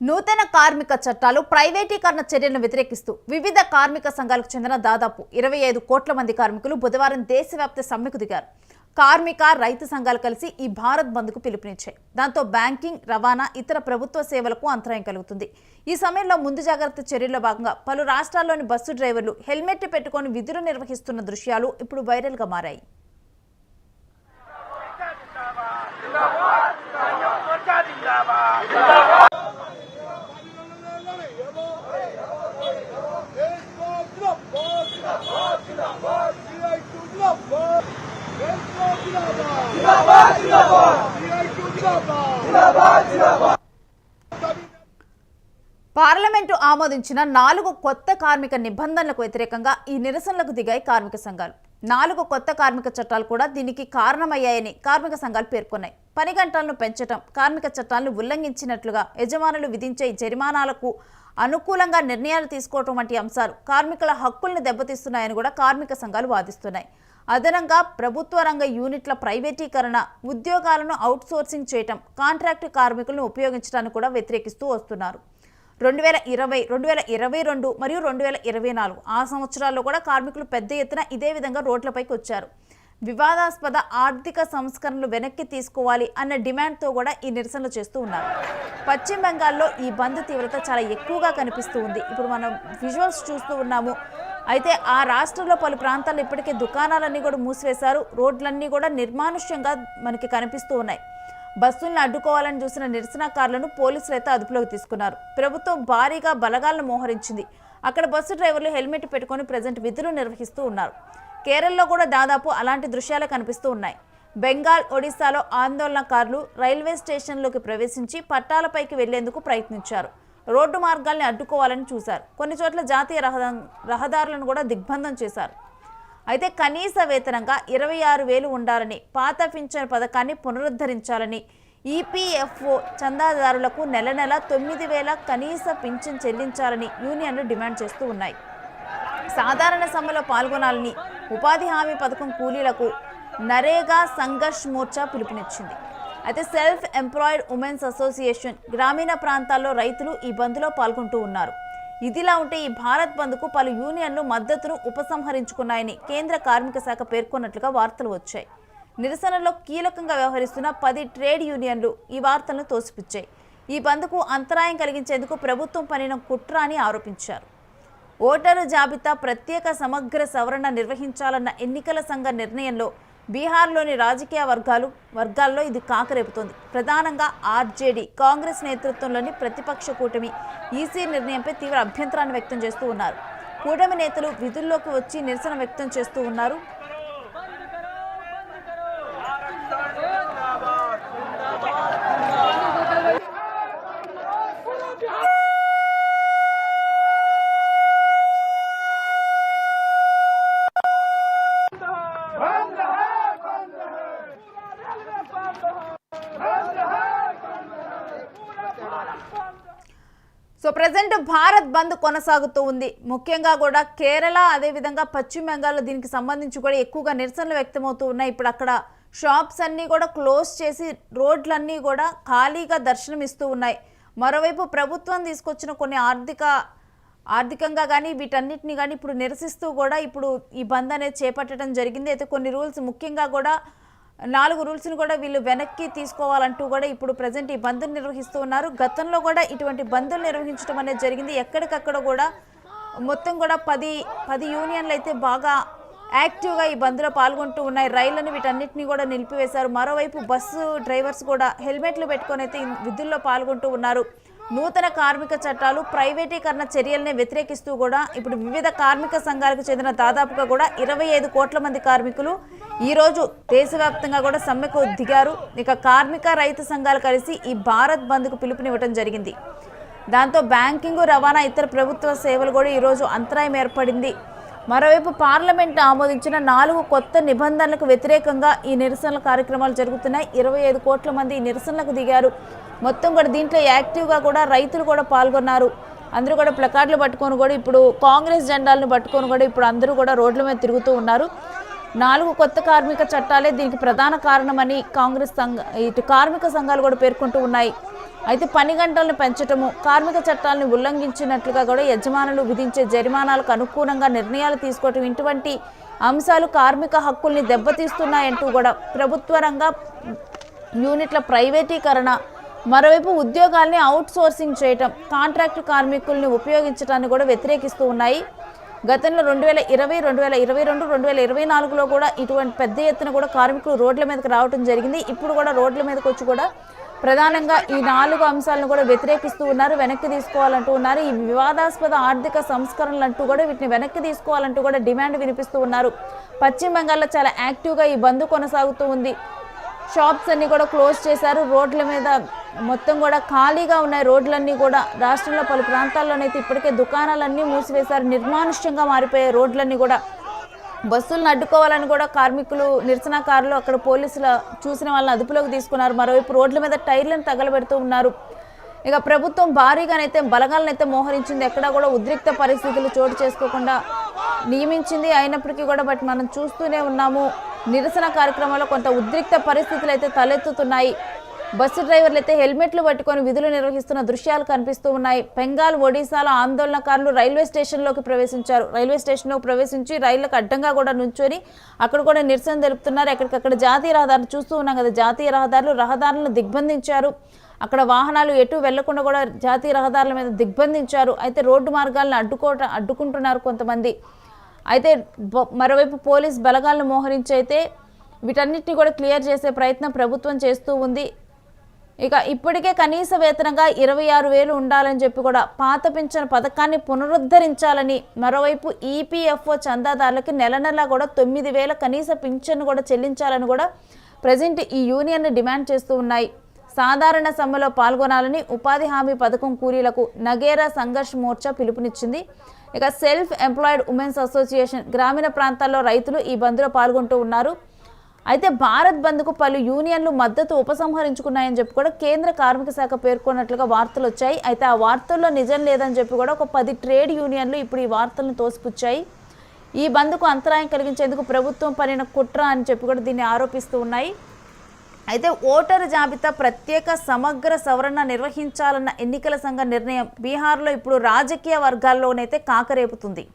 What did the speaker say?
నూతన కార్మిక చట్టాలు ప్రైవేటీకరణ చర్యలను వ్యతిరేకిస్తూ వివిధ కార్మిక సంఘాలకు చెందిన దాదాపు ఇరవై ఐదు కోట్ల మంది కార్మికులు బుధవారం దేశవ్యాప్త సమ్మెకు దిగారు కార్మిక రైతు సంఘాలు కలిసి ఈ భారత్ బంద్కు పిలుపునిచ్చాయి దాంతో బ్యాంకింగ్ రవాణా ఇతర ప్రభుత్వ సేవలకు అంతరాయం కలుగుతుంది ఈ సమయంలో ముందు జాగ్రత్త చర్యల్లో భాగంగా పలు రాష్ట్రాల్లోని బస్సు డ్రైవర్లు హెల్మెట్ పెట్టుకొని విధులు నిర్వహిస్తున్న దృశ్యాలు ఇప్పుడు వైరల్గా మారాయి పార్లమెంటు ఆమోదించిన నాలుగు కొత్త కార్మిక నిబంధనలకు వ్యతిరేకంగా ఈ నిరసనలకు దిగాయి కార్మిక సంఘాలు. నాలుగు కొత్త కార్మిక చట్టాలు కూడా దీనికి కారణమయ్యాయని కార్మిక సంఘాలు పేర్కొన్నాయి. పని గంటలను పెంచడం కార్మిక చట్టాలను ఉల్లంఘించినట్లుగా యజమానులు విధించే జరిమానాలకు అనుకూలంగా నిర్ణయాలు తీసుకోవటం వంటి అంశాలు కార్మికుల హక్కుల్ని దెబ్బతీస్తున్నాయని కూడా కార్మిక సంఘాలు వాదిస్తున్నాయి. అదనంగా ప్రభుత్వ రంగ యూనిట్ల ప్రైవేటీకరణ ఉద్యోగాలను అవుట్సోర్సింగ్ చేయటం కాంట్రాక్టు కార్మికులను ఉపయోగించడాన్ని కూడా వ్యతిరేకిస్తూ వస్తున్నారు. రెండు వేల ఇరవై రెండు వేల ఇరవై రెండు మరియు రెండు వేల ఇరవై నాలుగు ఆ సంవత్సరాల్లో కూడా కార్మికులు పెద్ద ఎత్తున ఇదే విధంగా రోడ్లపైకి వచ్చారు. వివాదాస్పద ఆర్థిక సంస్కరణలు వెనక్కి తీసుకోవాలి అన్న డిమాండ్తో కూడా ఈ నిరసనలు చేస్తూ ఉన్నారు. పశ్చిమ బెంగాల్లో ఈ బంద్ తీవ్రత చాలా ఎక్కువగా కనిపిస్తూ ఉంది. ఇప్పుడు మనం విజువల్స్ చూస్తూ ఉన్నాము. అయితే ఆ రాష్ట్రంలో పలు ప్రాంతాల్లో ఇప్పటికే దుకాణాలన్నీ కూడా మూసివేశారు. రోడ్లన్నీ కూడా నిర్మానుష్యంగా మనకి కనిపిస్తూ ఉన్నాయి. బస్సులను అడ్డుకోవాలని చూసిన నిరసనకారులను పోలీసులు అయితే అదుపులోకి తీసుకున్నారు. ప్రభుత్వం భారీగా బలగాలను మోహరించింది. అక్కడ బస్సు డ్రైవర్లు హెల్మెట్ పెట్టుకొని ప్రజెంట్ విధులు నిర్వహిస్తూ ఉన్నారు. కేరళలో కూడా దాదాపు అలాంటి దృశ్యాలు కనిపిస్తూ ఉన్నాయి. బెంగాల్ ఒడిశాలో ఆందోళనకారులు రైల్వే స్టేషన్లోకి ప్రవేశించి పట్టాలపైకి వెళ్ళేందుకు ప్రయత్నించారు. రోడ్డు మార్గాల్ని అడ్డుకోవాలని చూశారు. కొన్ని చోట్ల జాతీయ రహదా రహదారులను కూడా దిగ్బంధం చేశారు. అయితే కనీస వేతనంగా ఇరవై ఆరు వేలు ఉండాలని పాత పింఛన్ పథకాన్ని పునరుద్ధరించాలని ఈపీఎఫ్ఓ చందాదారులకు నెల నెల తొమ్మిది వేల కనీస పింఛన్ చెల్లించాలని యూనియన్లు డిమాండ్ చేస్తూ ఉన్నాయి. సాధారణ సమ్మెలో పాల్గొనాలని ఉపాధి హామీ పథకం కూలీలకు నరేగా సంఘర్ష్ మోర్చా పిలుపునిచ్చింది. అయితే సెల్ఫ్ ఎంప్లాయిడ్ ఉమెన్స్ అసోసియేషన్ గ్రామీణ ప్రాంతాల్లో రైతులు ఈ బంద్లో పాల్గొంటూ ఉన్నారు. ఇదిలా ఉంటే ఈ భారత్ బంద్కు పలు యూనియన్లు మద్దతును ఉపసంహరించుకున్నాయని కేంద్ర కార్మిక శాఖ పేర్కొన్నట్లుగా వార్తలు వచ్చాయి. నిరసనలో కీలకంగా వ్యవహరిస్తున్న పది ట్రేడ్ యూనియన్లు ఈ వార్తలను తోసిపుచ్చాయి. ఈ బంద్కు అంతరాయం కలిగించేందుకు ప్రభుత్వం పనిన కుట్ర అని ఆరోపించారు. ఓటరు జాబితా ప్రత్యేక సమగ్ర సవరణ నిర్వహించాలన్న ఎన్నికల సంఘ నిర్ణయంలో బీహార్లోని రాజకీయ వర్గాలు వర్గాల్లో ఇది కాకరేపుతోంది. ప్రధానంగా ఆర్జేడీ కాంగ్రెస్ నేతృత్వంలోని ప్రతిపక్ష కూటమి ఈసీ నిర్ణయంపై తీవ్ర అభ్యంతరాన్ని వ్యక్తం చేస్తూ ఉన్నారు. కూటమి నేతలు విధుల్లోకి వచ్చి నిరసన వ్యక్తం చేస్తూ ఉన్నారు. ప్రజెంట్ భారత్ బంద్ కొనసాగుతూ ఉంది. ముఖ్యంగా కూడా కేరళ అదేవిధంగా పశ్చిమ బెంగాల్లో దీనికి సంబంధించి కూడా ఎక్కువగా నిరసనలు వ్యక్తమవుతూ ఉన్నాయి. ఇప్పుడు అక్కడ షాప్స్ అన్నీ కూడా క్లోజ్ చేసి రోడ్లన్నీ కూడా ఖాళీగా దర్శనమిస్తూ ఉన్నాయి. మరోవైపు ప్రభుత్వం తీసుకొచ్చిన కొన్ని ఆర్థిక ఆర్థికంగా కానీ వీటన్నిటిని కానీ ఇప్పుడు నిరసిస్తూ కూడా ఇప్పుడు ఈ బంద్ అనేది చేపట్టడం జరిగింది. అయితే కొన్ని రూల్స్ ముఖ్యంగా కూడా నాలుగు రూల్స్ని కూడా వీళ్ళు వెనక్కి తీసుకోవాలంటూ కూడా ఇప్పుడు ప్రజెంట్ ఈ బంద్ని నిర్వహిస్తూ ఉన్నారు. గతంలో కూడా ఇటువంటి బంద్లు నిర్వహించడం అనేది జరిగింది. ఎక్కడికక్కడ కూడా మొత్తం కూడా పది పది యూనియన్లు అయితే బాగా యాక్టివ్గా ఈ బంద్లో పాల్గొంటూ ఉన్నాయి. రైళ్ళను వీటన్నిటిని కూడా నిలిపివేశారు. మరోవైపు బస్సు డ్రైవర్స్ కూడా హెల్మెట్లు పెట్టుకొని అయితే విధుల్లో పాల్గొంటూ ఉన్నారు. నూతన కార్మిక చట్టాలు ప్రైవేటీకరణ చర్యల్ని వ్యతిరేకిస్తూ కూడా ఇప్పుడు వివిధ కార్మిక సంఘాలకు చెందిన దాదాపుగా కూడా ఇరవై ఐదు కోట్ల మంది కార్మికులు ఈరోజు దేశవ్యాప్తంగా కూడా సమ్మెకు దిగారు. ఇక కార్మిక రైతు సంఘాలు కలిసి ఈ భారత్ బంద్కు పిలుపునివ్వడం జరిగింది. దాంతో బ్యాంకింగ్ రవాణా ఇతర ప్రభుత్వ సేవలు కూడా ఈరోజు అంతరాయం ఏర్పడింది. మరోవైపు పార్లమెంట్ ఆమోదించిన నాలుగు కొత్త నిబంధనలకు వ్యతిరేకంగా ఈ నిరసనల కార్యక్రమాలు జరుగుతున్నాయి. ఇరవై ఐదు కోట్ల మంది ఈ నిరసనలకు దిగారు. మొత్తం కూడా దీంట్లో యాక్టివ్గా కూడా రైతులు కూడా పాల్గొన్నారు. అందరూ కూడా ప్లకార్డులు పట్టుకొని కూడా ఇప్పుడు కాంగ్రెస్ జెండాలను పట్టుకొని కూడా ఇప్పుడు అందరూ కూడా రోడ్ల మీద తిరుగుతూ ఉన్నారు. నాలుగు కొత్త కార్మిక చట్టాలే దీనికి ప్రధాన కారణమని కాంగ్రెస్ సంఘ ఇటు కార్మిక సంఘాలు కూడా పేర్కొంటూ ఉన్నాయి. అయితే పని గంటలను పెంచటము కార్మిక చట్టాలను ఉల్లంఘించినట్లుగా కూడా యజమానులు విధించే జరిమానాలకు అనుకూలంగా నిర్ణయాలు తీసుకోవటం ఇటువంటి అంశాలు కార్మిక హక్కుల్ని దెబ్బతీస్తున్నాయంటూ కూడా ప్రభుత్వ రంగ యూనిట్ల ప్రైవేటీకరణ మరోవైపు ఉద్యోగాల్ని అవుట్ సోర్సింగ్ చేయటం కాంట్రాక్టు కార్మికుల్ని ఉపయోగించడాన్ని కూడా వ్యతిరేకిస్తూ ఉన్నాయి. గతంలో రెండు వేల ఇరవై రెండు వేల ఇరవై రెండు రెండు వేల ఇరవై నాలుగులో కూడా ఇటువంటి పెద్ద ఎత్తున కూడా కార్మికులు రోడ్ల మీదకి రావడం జరిగింది. ఇప్పుడు కూడా రోడ్ల మీదకి వచ్చి కూడా ప్రధానంగా ఈ నాలుగు అంశాలను కూడా వ్యతిరేకిస్తూ ఉన్నారు వెనక్కి తీసుకోవాలంటూ ఉన్నారు. ఈ వివాదాస్పద ఆర్థిక సంస్కరణలు అంటూ కూడా వీటిని వెనక్కి తీసుకోవాలంటూ కూడా డిమాండ్ వినిపిస్తూ ఉన్నారు. పశ్చిమ బంగాల్లో చాలా యాక్టివ్గా ఈ బంద్ కొనసాగుతూ ఉంది. షాప్స్ అన్నీ కూడా క్లోజ్ చేశారు. రోడ్ల మీద మొత్తం కూడా ఖాళీగా ఉన్నాయి రోడ్లన్నీ కూడా రాష్ట్రంలో పలు ప్రాంతాల్లోనైతే ఇప్పటికే దుకాణాలన్నీ మూసివేశారు. నిర్మానుష్యంగా మారిపోయాయి రోడ్లన్నీ కూడా బస్సులను అడ్డుకోవాలని కూడా కార్మికులు నిరసనకారులు అక్కడ పోలీసులు చూసిన వాళ్ళని అదుపులోకి తీసుకున్నారు. మరోవైపు రోడ్ల మీద టైర్లను తగలబెడుతూ ఉన్నారు. ఇక ప్రభుత్వం భారీగానైతే బలగాలనైతే మోహరించింది. ఎక్కడా కూడా ఉద్రిక్త పరిస్థితులు చోటు చేసుకోకుండా నియమించింది అయినప్పటికీ కూడా బట్ మనం చూస్తూనే ఉన్నాము. నిరసన కార్యక్రమంలో కొంత ఉద్రిక్త పరిస్థితులు అయితే తలెత్తుతున్నాయి. బస్సు డ్రైవర్లు అయితే హెల్మెట్లు పట్టుకొని విధులు నిర్వహిస్తున్న దృశ్యాలు కనిపిస్తూ ఉన్నాయి. బెంగాల్ ఒడిశాలో ఆందోళనకారులు రైల్వే స్టేషన్లోకి ప్రవేశించారు. రైల్వే స్టేషన్లోకి ప్రవేశించి రైళ్ళకు అడ్డంగా కూడా నుంచొని అక్కడ కూడా నిరసన తెలుపుతున్నారు. ఎక్కడికక్కడ జాతీయ రహదారులు చూస్తూ ఉన్నాం కదా జాతీయ రహదారులు రహదారులను దిగ్బంధించారు. అక్కడ వాహనాలు ఎటు వెళ్ళకుండా కూడా జాతీయ రహదారుల మీద దిగ్బంధించారు. అయితే రోడ్డు మార్గాలను అడ్డుకోట అడ్డుకుంటున్నారు కొంతమంది. అయితే మరోవైపు పోలీస్ బలగాలను మోహరించి అయితే వీటన్నిటిని కూడా క్లియర్ చేసే ప్రయత్నం ప్రభుత్వం చేస్తూ ఉంది. ఇక ఇప్పటికే కనీస వేతనంగా ఇరవై ఆరు వేలు ఉండాలని చెప్పి కూడా పాత పింఛన్ పథకాన్ని పునరుద్ధరించాలని మరోవైపు ఈపీఎఫ్ఓ చందాదారులకి నెల నెలా కూడా తొమ్మిది వేల కనీస పింఛన్ కూడా చెల్లించాలని కూడా ప్రజెంట్ ఈ యూనియన్ డిమాండ్ చేస్తూ ఉన్నాయి. సాధారణ సమ్మెలో పాల్గొనాలని ఉపాధి హామీ పథకం కూలీలకు నగేరా సంఘర్ష్ మోర్చా పిలుపునిచ్చింది. ఇక సెల్ఫ్ ఎంప్లాయిడ్ ఉమెన్స్ అసోసియేషన్ గ్రామీణ ప్రాంతాల్లో రైతులు ఈ బంద్లో పాల్గొంటూ ఉన్నారు. అయితే భారత్ బంద్కు పలు యూనియన్లు మద్దతు ఉపసంహరించుకున్నాయని చెప్పి కూడా కేంద్ర కార్మిక శాఖ పేర్కొన్నట్లుగా వార్తలు వచ్చాయి. అయితే ఆ వార్తల్లో నిజం లేదని చెప్పి కూడా ఒక పది ట్రేడ్ యూనియన్లు ఇప్పుడు ఈ వార్తలను తోసిపుచ్చాయి. ఈ బంద్కు అంతరాయం కలిగించేందుకు ప్రభుత్వం పనిన కుట్ర అని చెప్పి కూడా దీన్ని ఆరోపిస్తూ ఉన్నాయి. అయితే ఓటరు జాబితా ప్రత్యేక సమగ్ర సవరణ నిర్వహించాలన్న ఎన్నికల సంఘ నిర్ణయం బీహార్లో ఇప్పుడు రాజకీయ వర్గాల్లోనైతే కాకరేపుతుంది.